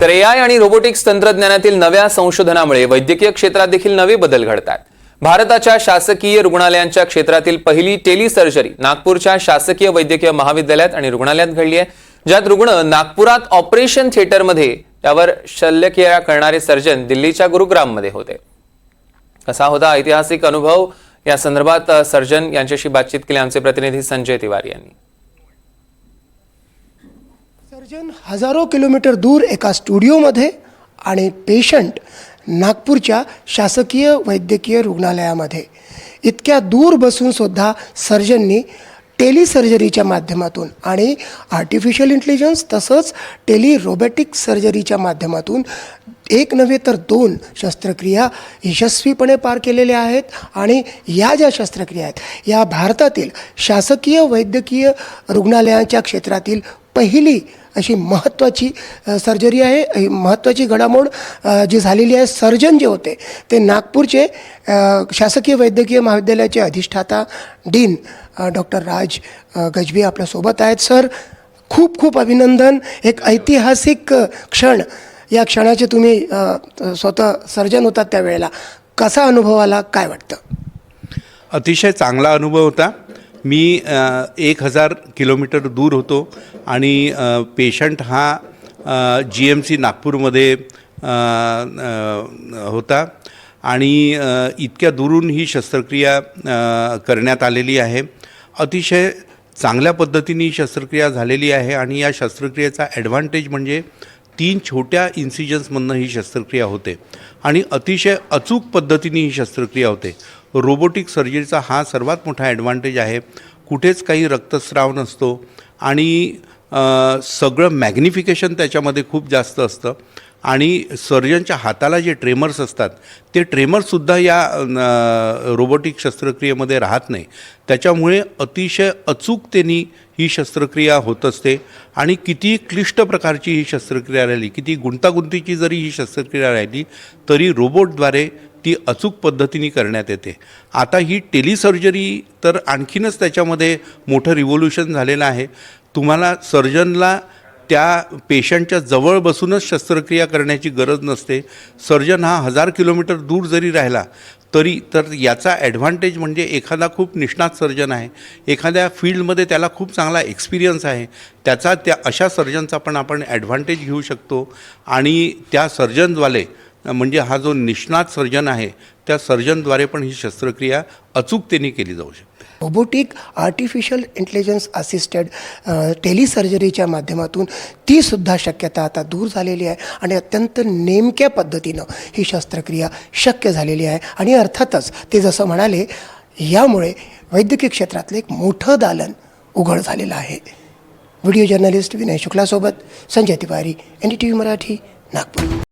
तर एआय आणि रोबोटिक्स तंत्रज्ञानातील नव्या संशोधनामुळे वैद्यकीय क्षेत्रात देखील नवे बदल घडतात. भारताच्या शासकीय रुग्णालयांच्या क्षेत्रातील पहिली टेलिसर्जरी नागपूरच्या शासकीय वैद्यकीय महाविद्यालयात आणि रुग्णालयात घडली आहे. ज्यात रुग्ण नागपुरात ऑपरेशन थिएटरमध्ये त्यावर शल्यक्रिया करणारे सर्जन दिल्लीच्या गुरुग्राममध्ये होते. कसा होता ऐतिहासिक अनुभव. या संदर्भात सर्जन यांच्याशी बातचीत केली. आमचे प्रतिनिधी संजय तिवारी यांनी. सर्जन हजारो किलोमीटर दूर एका स्टुडिओमध्ये आणि पेशंट नागपूरच्या शासकीय वैद्यकीय रुग्णालयामध्ये. इतक्या दूर बसूनसुद्धा सर्जननी टेलिसर्जरीच्या माध्यमातून आणि आर्टिफिशियल इंटेलिजन्स तसंच टेलिरोबॅटिक सर्जरीच्या माध्यमातून एक नव्हे तर दोन शस्त्रक्रिया यशस्वीपणे पार केलेल्या आहेत आणि या ज्या शस्त्रक्रिया आहेत या भारतातील शासकीय वैद्यकीय रुग्णालयांच्या क्षेत्रातील पहिली अशी महत्त्वाची सर्जरी आहे. महत्त्वाची घडामोड जी झालेली आहे सर्जन जे होते ते नागपूरचे शासकीय वैद्यकीय महाविद्यालयाचे अधिष्ठाता डीन डॉक्टर राज गजबी आपल्यासोबत आहेत. सर खूप खूप अभिनंदन. एक ऐतिहासिक क्षण. या क्षणाचे तुम्ही स्वतः सर्जन होतात त्यावेळेला. कसा अनुभव आला? काय वाटतं? अतिशय चांगला अनुभव होता. मी एक हजार किलोमीटर दूर होतो आणि पेशंट हा जी एम सी नागपूरमध्ये होता आणि इतक्या दुरून ही शस्त्रक्रिया करण्यात आलेली आहे. अतिशय चांगल्या पद्धतीने ही शस्त्रक्रिया झालेली आहे आणि या शस्त्रक्रियेचा ॲडव्हान्टेज म्हणजे तीन छोट्या इन्सिजन्समधनं ही शस्त्रक्रिया होते आणि अतिशय अचूक पद्धतीने ही शस्त्रक्रिया होते. रोबोटिक सर्जरीचा हा सर्वात मोठा ॲडव्हान्टेज आहे. कुठेच काही रक्तस्राव नसतो आणि सगळं मॅग्निफिकेशन त्याच्यामध्ये खूप जास्त असतं. आणि सर्जनच्या हाताला जे ट्रेमर्स असतात ते ट्रेमर्ससुद्धा या रोबोटिक शस्त्रक्रियेमध्ये राहत नाही. त्याच्यामुळे अतिशय अचूकतेने ही शस्त्रक्रिया होत असते आणि किती क्लिष्ट प्रकारची ही शस्त्रक्रिया राहिली किती गुंतागुंतीची जरी ही शस्त्रक्रिया राहिली तरी रोबोटद्वारे ती अचूक पद्धतीने करण्यात येते. आता ही टेलिसर्जरी तर आणखीनच त्याच्यामध्ये मोठं रिव्होल्युशन झालेलं आहे. तुम्हाला सर्जनला त्या पेशंटच्या जवळ बसूनच शस्त्रक्रिया करण्याची गरज नसते. सर्जन हा हजार किलोमीटर दूर जरी राहिला तरी तर याचा ॲडव्हान्टेज म्हणजे एखादा खूप निष्णात सर्जन आहे. एखाद्या फील्डमध्ये त्याला खूप चांगला एक्सपिरियन्स आहे. त्याचा त्या अशा सर्जनचा पण आपण ॲडव्हान्टेज घेऊ शकतो. आणि त्या सर्जनद्वारे म्हणजे हा जो निष्णात सर्जन आहे त्या सर्जनद्वारे पण ही शस्त्रक्रिया अचूकतेने केली जाऊ शकते. रोबोटिक आर्टिफिशियल इंटेलिजन्स असिस्टेड टेलिसर्जरीच्या माध्यमातून तीसुद्धा शक्यता आता दूर झालेली आहे आणि अत्यंत नेमक्या पद्धतीनं ही शस्त्रक्रिया शक्य झालेली आहे. आणि अर्थातच ते जसं म्हणाले यामुळे वैद्यकीय क्षेत्रातलं एक मोठं दालन उघड झालेलं आहे. Video journalist Vinay शुक्लासोबत Sanjay Tiwari N D T V Marathi Nagpur.